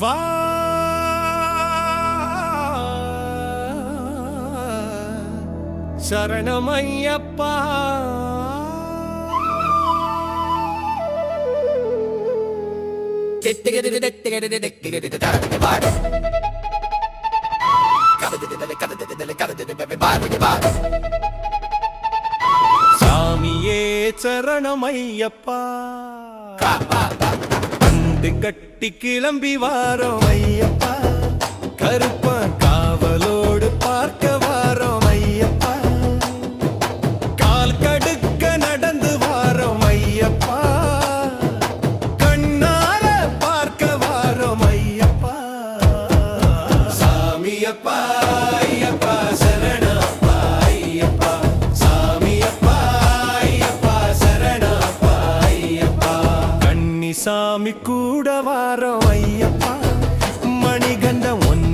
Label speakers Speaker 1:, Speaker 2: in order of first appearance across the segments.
Speaker 1: வா. சரணமையப்பா. சாமியே சரணமையப்பா. கட்டு கட்டி கிளம்பி வாரோம். ஐயப்பா. சாமி கூட வாரம் ஐயப்பா. மணிகண்டம் ஒன்று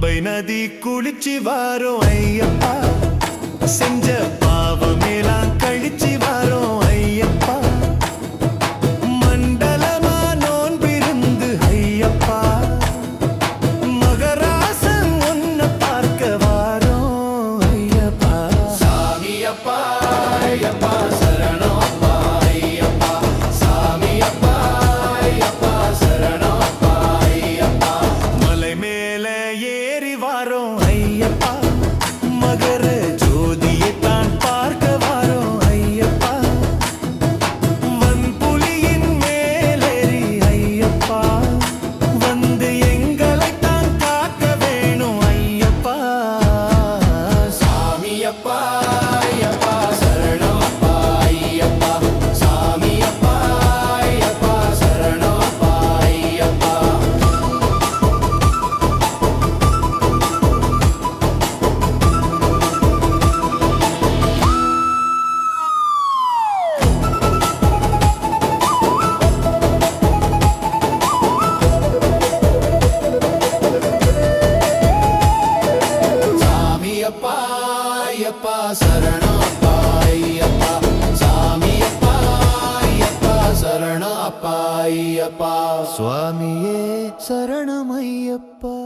Speaker 1: பம்பை நதி குளிச்சு வாரும் ஐயப்பா. செஞ்ச பாவமேலாம் கழிச்சு சுவாமியே சரணமையப்பா.